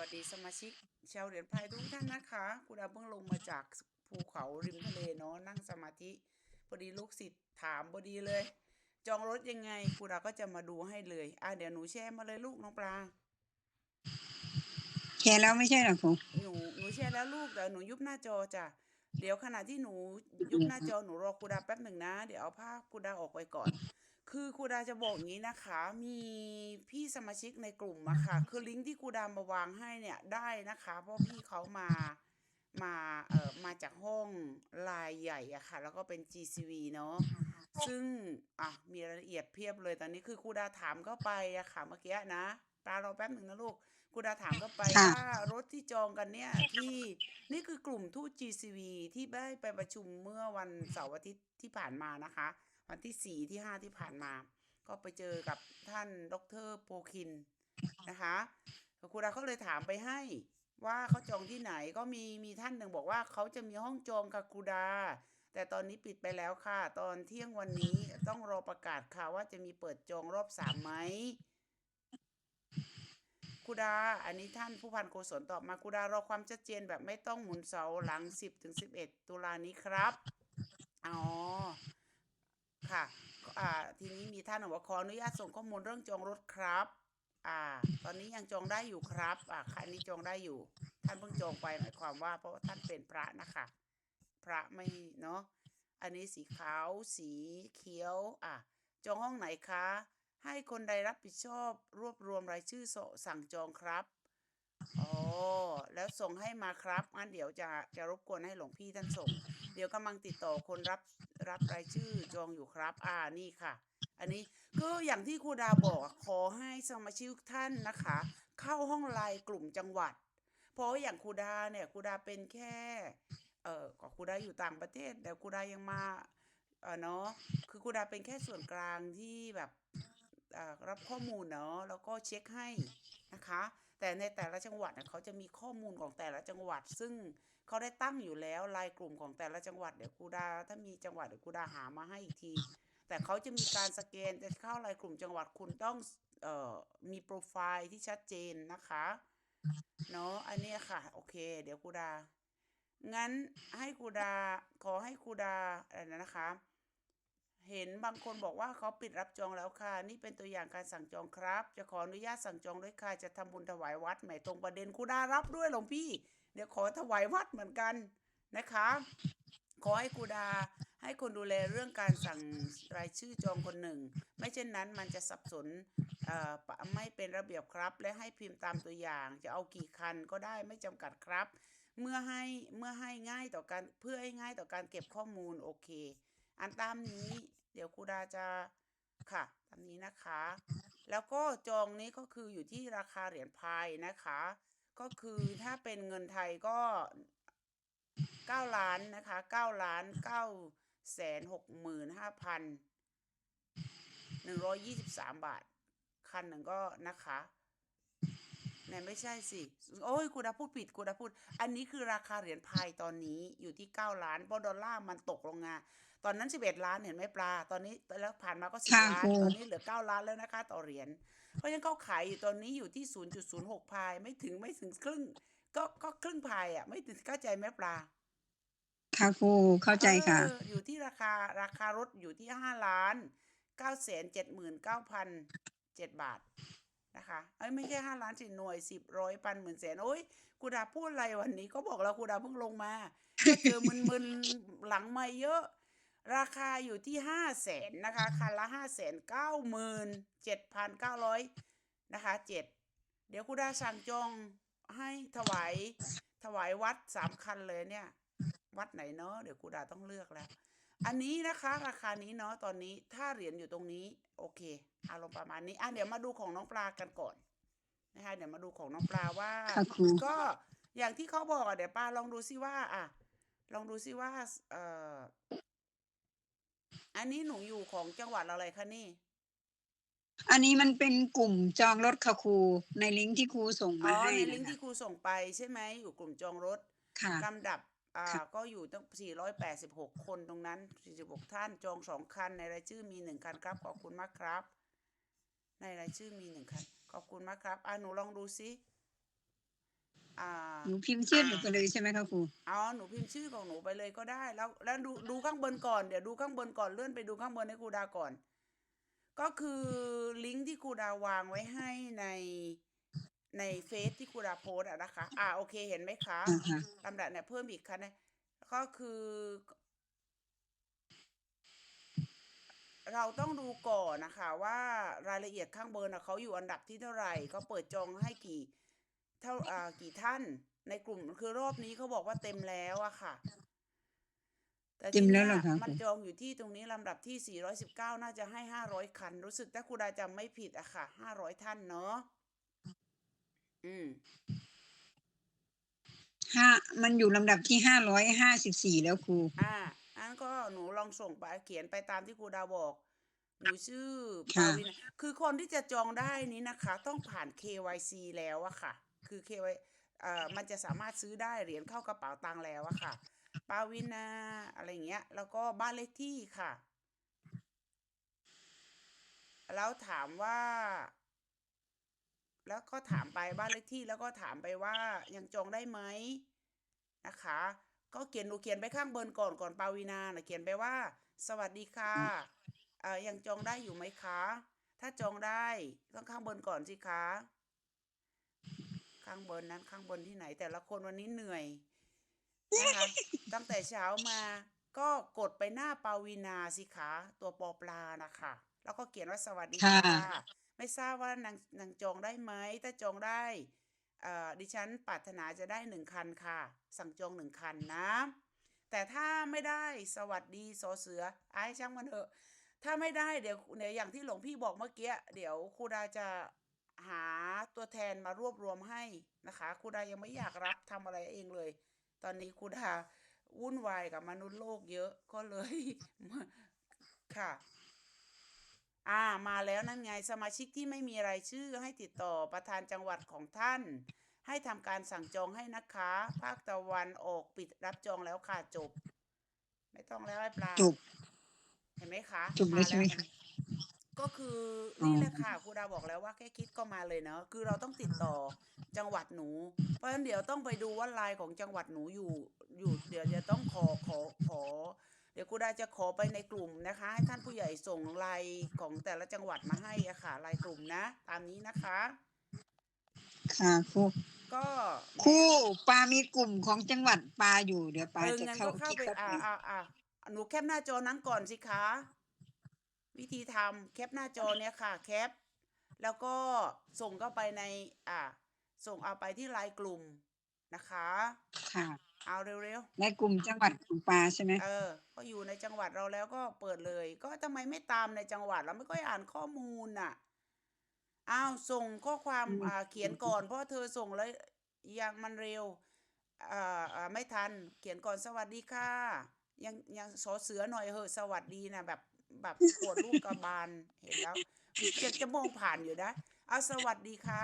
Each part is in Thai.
วัสดีสมาชิกชาวเหรียญไพายทุกท่านนะคะคุณดาเพิ่งลงมาจากภูเขาริมทะเลเนาะนั่งสมาธิพอดีลูกศิษย์ถามพอดีเลย จองรถยังไงคุณดาก็จะมาดูให้เลย อะเดี๋ยวหนูแชร์มาเลยลูกน้องปลาแชร์แล้วไม่ใช่เหรอครูหนูหนูแชร์แล้วลูกแต่หนูยุบหน้าจอจ้ะเดี๋ยวขณะที่หนูยุบหน้าจอหนูรอครูดาแป๊บหนึ่งนะ เดี๋ยวเอาภาพครูดาออกไปก่อน คือครูดาจะบอกอย่างนี้นะคะ มีพี่สมาชิกในกลุ่มอะค่ะ คือลิงก์ที่ครูดามาวางให้เนี่ยได้นะคะ เพราะพี่เขามามาเอ่อมาจากห้องลายใหญ่อะค่ะ แล้วก็เป็น GCV เนาะซึ่งอะมีรายละเอียดเพียบเลยตอนนี้คือครูดาถามเข้าไปอะค่ะเมื่อกี้นะปลารอแป๊บหนึ่งนะลูกครูดาถามเข้าไปว่ารถที่จองกันเนี่ยที่นี่คือกลุ่มทูต GCV ที่ได้ไปประชุมเมื่อวันเสาร์อาทิตย์ที่ผ่านมานะคะ วันที่สี่ที่ห้าที่ผ่านมา ก็ไปเจอกับท่านดรโปคินนะคะครูดาเขาเลยถามไปให้ว่าเขาจองที่ไหนก็มีมีท่านหนึ่งบอกว่าเขาจะมีห้องจองค่ะครูดา แต่ตอนนี้ปิดไปแล้วค่ะ ตอนเที่ยงวันนี้ต้องรอประกาศค่ะว่าจะมีเปิดจองรอบสามไหมครูดา อันนี้ท่านผู้พันโกศลตอบมาครูดารอความชัดเจนแบบไม่ต้องหมุนเสาหลังสิบถึงสิบเอ็ดตุลานี้ครับอ๋อ ค่ะอ่า ท่านบอกว่าขออนุญาตส่งข้อมูลเรื่องจองรถครับ อ่า ตอนนี้ยังจองได้อยู่ครับ อ่าคันนี้จองได้อยู่ ท่านเพิ่งจองไปหมายความว่า เพราะว่าท่านเป็นพระนะคะ พระไม่เนาะ อันนี้สีขาว สีเขียว อะ จองห้องไหนคะ ให้คนใดรับผิดชอบรวบรวมรายชื่อสสั่งจองครับอ๋อแล้วส่งให้มาครับงั้นเดี๋ยวจะจะรบกวนให้หลวงพี่ท่านส่ง เดี๋ยวกำลังติดต่อคนรับรับรายชื่อจองอยู่ครับ อ่านี่ค่ะ อันนี้ก็อย่างที่ครูดาบอกขอให้สมาชิกทุกท่านนะคะ เข้าห้องไลน์กลุ่มจังหวัด เพราะอย่างครูดาเนี่ยครูดาเป็นแค่เออก็ครูดาอยู่ต่างประเทศแต่ครูดายังมาเออเนาะคือครูดาเป็นแค่ส่วนกลางที่แบบรับข้อมูลเนาะแล้วก็เช็คให้นะคะ แต่ในแต่ละจังหวัดเนี่ยเขาจะมีข้อมูลของแต่ละจังหวัด ซึ่งเขาได้ตั้งอยู่แล้วรายกลุ่มของแต่ละจังหวัดเดี๋ยวครูดาถ้ามีจังหวัดเดี๋ยวครูดาหามาให้อีกที แต่เขาจะมีการสแกนจะเข้ารายกลุ่มจังหวัดคุณต้องเอ่อมีโปรไฟล์ที่ชัดเจนนะคะเนาะอันนี้ค่ะ โอเค เดี๋ยวครูดา งั้นให้ครูดา ขอให้ครูดาอะไรนะนะคะ เห็นบางคนบอกว่าเขาปิดรับจองแล้วค่ะ นี่เป็นตัวอย่างการสั่งจองครับ จะขออนุญาตสั่งจองด้วยค่ะ จะทำบุญถวายวัดแหมตรงประเด็นครูดารับด้วยหลวงพี่ เดี๋ยวขอถวายวัดเหมือนกันนะคะ ขอให้ครูดา ให้คนดูแลเรื่องการสั่งรายชื่อจองคนหนึ่ง ไม่เช่นนั้นมันจะสับสนไม่เป็นระเบียบครับ และให้พิมพ์ตามตัวอย่าง จะเอากี่คันก็ได้ไม่จำกัดครับ เมื่อให้เมื่อให้ง่ายต่อการเพื่อให้ง่ายต่อการเก็บข้อมูลโอเค อันตามนี้ เดี๋ยวครูดาจะค่ะตามนี้นะคะ แล้วก็จองนี้ก็คืออยู่ที่ราคาเหรียญพายนะคะ ก็คือถ้าเป็นเงินไทยก็เก้าล้านนะคะเก้าล้านเก้า แสนหกหมื่นห้าพันหนึ่งร้อยยี่สิบสามบาท คันหนึ่งก็นะคะแหนไม่ใช่สิ โอ้ยคุณดาพูดผิดคุณดาพูด อันนี้คือราคาเหรียญพายตอนนี้อยู่ที่เก้าล้านเพราะดอลลาร์มันตกลงมาตอนนั้นสิบเอ็ดล้านเห็นไหมปลา ตอนนี้แล้วผ่านมาก็สิบค่ะล้านครูตอนนี้เหลือเก้าล้านแล้วนะคะต่อเหรียญ เพราะฉะนั้นเขาขายอยู่ตอนนี้อยู่ที่ศูนย์จุดศูนย์หกพายไม่ถึงไม่ถึงครึ่ง ก็ก็ครึ่งพายอะ ไม่ถึงเข้าใจไหมปลา ค่ะครูเข้าใจค่ะเอออยู่ที่ราคาราคารถอยู่ที่ห้าล้านเก้าแสนเจ็ดหมื่นเก้าพันเจ็ดบาทนะคะเอ้ยไม่ใช่ห้าล้านสิหน่วยสิบร้อยพันหมื่นแสนโอ้ยกูดาพูดอะไรวันนี้ก็บอกแล้วกูดาเพิ่งลงมาก็เจอมึนๆหลังไม่เยอะ ราคาอยู่ที่ห้าแสนนะคะคันละห้าแสนเก้าหมื่นเจ็ดพันเก้าร้อยนะคะเจ็ดเดี๋ยวกูดาสั่งจองให้ถวายถวายวัดสามคันเลยเนี่ย วัดไหนเนาะเดี๋ยวกูดาต้องเลือกแล้ว อันนี้นะคะ ราคานี้เนาะตอนนี้ถ้าเหรียญอยู่ตรงนี้ โอเคอารมณ์ประมาณนี้อะเดี๋ยวมาดูของน้องปลากันก่อนนะคะเดี๋ยวมาดูของน้องปลาว่าค่ะครูก็อย่างที่เขาบอกอะเดี๋ยวปลาลองดูซิว่า อะ ลองดูซิว่า เอ่ออันนี้หนูอยู่ของจังหวัดอะไรคะนี่ อันนี้มันเป็นกลุ่มจองรถค่ะครู ในลิงก์ที่ครูส่งอ๋มาอให้ในลิงก์นะคะที่ครูส่งไปใช่ไหมอยู่กลุ่มจองรถค่ะลำดับ อ่าค่ะก็อยู่ตั้ง 486 คนตรงนั้น 46 ท่านจองสองคัน ในรายชื่อมีหนึ่งคันครับ ขอบคุณมากครับ ในรายชื่อมีหนึ่งคัน ขอบคุณมากครับ อ่าหนูลองดูซิอ่าหนูพิมพ์ชื่อหนูไปเลยใช่ไหมคะครูอ๋อหนูพิมพ์ชื่อของหนูไปเลยก็ได้ แล้ว แล้วดูดูข้างบนก่อนเดี๋ยวดูข้างบนก่อนเลื่อนไปดูข้างบนให้ครูดาก่อน ก็คือลิงก์ที่ครูดาวางไว้ให้ใน ในเฟซที่ครูดาโพสต์อะนะคะ อ่าโอเคเห็นไหมคะอ่าฮะลำดับเนี่ยเพิ่มอีกคะแนนก็คือ เราต้องดูก่อนนะคะ ว่ารายละเอียดข้างบนนะเขาอยู่อันดับที่เท่าไหร่เขาเปิดจองให้กี่เท่าอ่ากี่ท่านในกลุ่มคือรอบนี้เขาบอกว่าเต็มแล้วอะค่ะแต่เต็มแล้วเหรอทีคะเนี้ยมันจองอยู่ที่ตรงนี้ลำดับที่ 419 น่าจะให้ 500 คัน รู้สึกถ้าครูดาจำไม่ผิดอะค่ะ 500 ท่านเนาะ อืมห้ามันอยู่ลำดับที่ห้าร้อยห้าสิบสี่แล้วครูอ่าอันก็หนูลองส่งไปเขียนไปตามที่ครูดาวบอกหนูชื่อค่ะปาวินาคือคนที่จะจองได้นี้นะคะ ต้องผ่าน KYC แล้วอะค่ะ คือ KY เอ่อมันจะสามารถซื้อได้เหรียญเข้ากระเป๋าตังค์แล้วอะค่ะ ปาวินาอะไรอย่างเงี้ย แล้วก็บ้านเลขที่ค่ะ แล้วถามว่า แล้วก็ถามไปบ้านเลขที่แล้วก็ถามไปว่ายังจองได้ไหมนะคะ ก็เขียนหนูเขียนไปข้างบนก่อนก่อนปาวินานะเขียนไปว่า สวัสดีค่ะเอ่อยังจองได้อยู่ไหมคะ ถ้าจองได้ต้องข้างบนก่อนสิคะข้างบนนั้นข้างบนที่ไหน แต่ละคนวันนี้เหนื่อยนะคะตั้งแต่เช้ามาก็กดไปหน้าปาวินาสิคะตัวปอปลานะคะ แล้วก็เขียนว่าสวัสดีค่ะ ไม่ทราบว่านางนางจองได้ไหมถ้าจองได้เอ่อดิฉันปรารถนาจะได้หนึ่งคันค่ะ สั่งจองหนึ่งคันนะ แต่ถ้าไม่ได้สวัสดีสอเสือไอ้ช่างมันเถอะ ถ้าไม่ได้เดี๋ยวเดี๋ยวอย่างที่หลวงพี่บอกเมื่อกี้เดี๋ยวครูดาจะหาตัวแทนมารวบรวมให้นะคะครูดายังไม่อยากรับทำอะไรเองเลย ตอนนี้ครูดาวุ่นวายกับมนุษย์โลกเยอะก็เลยค่ะ อ่ามาแล้วนั่นไงสมาชิกที่ไม่มีรายชื่อให้ติดต่อประธานจังหวัดของท่าน ให้ทำการสั่งจองให้นะคะ ภาคตะวันออกปิดรับจองแล้วค่ะจบ ไม่ต้องแล้วไอ้ปลาจบเห็นไหมคะจบแล้วใช่ไหมาคะก็คือออนี่แหละค่ะครูดาบอกแล้วว่าแค่คิดก็มาเลยเนาะคือเราต้องติดต่อจังหวัดหนู เพราะฉะนั้นเดี๋ยวต้องไปดูว่าไลน์ของจังหวัดหนูอยู่อยู่เดี๋ยวจะต้องขอขอขอ เดี๋ยวครูดาจะขอไปในกลุ่มนะคะ ให้ท่านผู้ใหญ่ส่งไลน์ของแต่ละจังหวัดมาให้อะค่ะไลน์กลุ่มนะ ตามนี้นะคะ ค่ะครูก็ครูปามีกลุ่มของจังหวัดปาอยู่เดี๋ยวปาเออจะงั้นเข้าก็เข้าที่ไปเข้าอ่าไปอ่าอ่าหนูแคปหน้าจอนั้นก่อนสิคะ วิธีทำแคปหน้าจอเนี่ยค่ะ แคป แล้วก็ส่งเข้าไปใน อ่า ส่งเอาไปที่ไลน์กลุ่มนะคะ ค่ะ เอาเร็วในกลุ่มจังหวัดของปาใช่ไหมๆ เออ ก็อยู่ในจังหวัดเราแล้วก็เปิดเลย ก็ทำไมไม่ตามในจังหวัดเราไม่ค่อยอ่านข้อมูลน่ะ อ้าวส่งข้อความอืม อ่าเขียนก่อน เพราะเธอส่งแล้วยังมันเร็วอ่าอ่าไม่ทัน เขียนก่อนสวัสดีค่ะ ยังยังสอเสือหน่อยเหอะสวัสดีนะแบบแบบปวดลูกกระบาลเห็นแล้วเจ็ดจะมองผ่านอยู่นะเอาสวัสดีค่ะ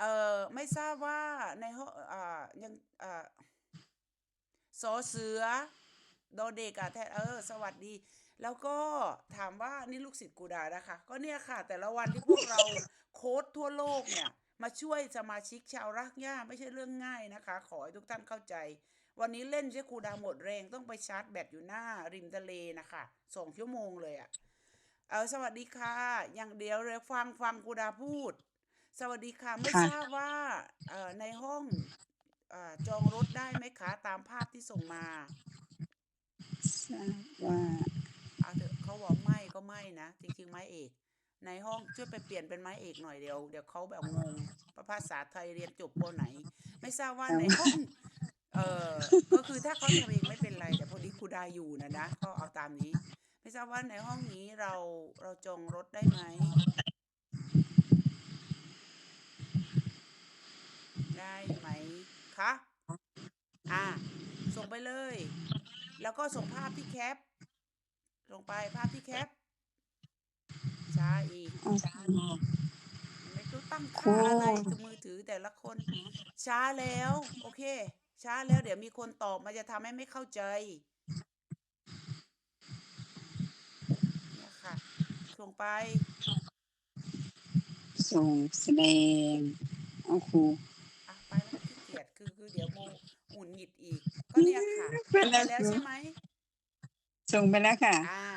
เอ่อไม่ทราบว่าในห้องอ่ายังอ่า สอเสือดอเด็กอะแทนเออ สวัสดี แล้วก็ถามว่านี่ลูกศิษย์กูดานะคะ ก็เนี่ยค่ะ แต่ละวันที่พวกเราโค้ดทั่วโลกเนี่ย มาช่วยสมาชิกชาวรักย่าไม่ใช่เรื่องง่ายนะคะ ขอให้ทุกท่านเข้าใจ วันนี้เล่นใช้ครูดาหมดแรงต้องไปชาร์จแบตอยู่หน้าริมทะเลนะคะสองชั่วโมงเลยอะ่ะเออสวัสดีค่ะ อย่างเดียวเลยฟังฟังครูดาพูด สวัสดีค่ะไม่ค่ะทราบว่าเอ่อในห้องเอ่อ จองรถได้ไหมคะ ตามภาพที่ส่งมาทราบว่าเอาเถอะเขาบอกไม่ก็ไม่นะ จริงๆ ไม้เอก ในห้องช่วยไปเปลี่ยนเป็นไม้เอกหน่อยเดียวเดี๋ยวเขาแบบงงภาษาไทยเรียนจบปไหน ไม่ทราบว่าในห้องเออก็คือถ้าเขาทำเองไม่เป็นไรแต่พอดีครูดาอยู่นะนะก็เอาตามนี้ ไม่ทราบว่าในห้องนี้เราเราจองรถได้ไหมได้ไหม คะ อ่า ส่งไปเลย แล้วก็ส่งภาพที่แคปลงไปภาพที่แคป ช้าอีกอ๋อไม่รู้ตั้งโอ้ค่าอะไรกับมือถือแต่ละคน ช้าแล้ว โอเค ช้าแล้วเดี๋ยวมีคนตอบมันจะทำให้ไม่เข้าใจเนี่ยค่ะ ส่งไป ส่งแสดงเอาครู อะ ไปแล้วขี้เกียจ งิดอีกก็เนี่ยค่ะเป็นไปแล้วแล้วใช่ไหมส่งไปแล้วค่ะอ่า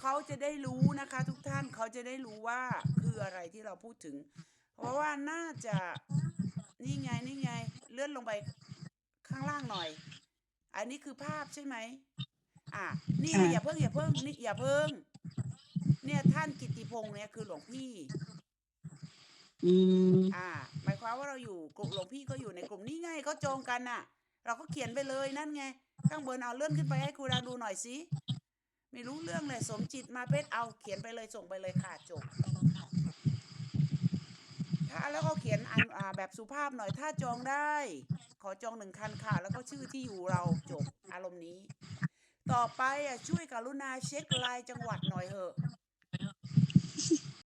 เขาจะได้รู้นะคะ ทุกท่านเขาจะได้รู้ว่าคืออะไรที่เราพูดถึง เพราะว่าน่าจะนี่ไงนี่ไง เลื่อนลงไปข้างล่างหน่อย อันนี้คือภาพใช่ไหมอ่านี่ค่ะอย่าเพิ่งอย่าเพิ่งนี่อย่าเพิ่ง เนี่ยท่านกิตติพงษ์เนี่ยคือหลวงพี่อืมอ่า หมายความว่าเราอยู่กลุ่มหลวงพี่ก็อยู่ในกลุ่มนี้ไงเขาจองกันน่ะ เราก็เขียนไปเลยนั่นไง ข้างบนเอาเลื่อนขึ้นไปให้ครูดาดูหน่อยสิไม่รู้เรื่องเลยสมจิตมาเพชรเอาเขียนไปเลยส่งไปเลยค่ะจบถ้าแล้วก็เขียนอันอแบบสุภาพหน่อยถ้าจองได้ ขอจองหนึ่งคันค่ะ แล้วก็ชื่อที่อยู่เราจบอารมณ์นี้ ต่อไปอะช่วยกรุณาเช็คลน์จังหวัดหน่อยเถอะ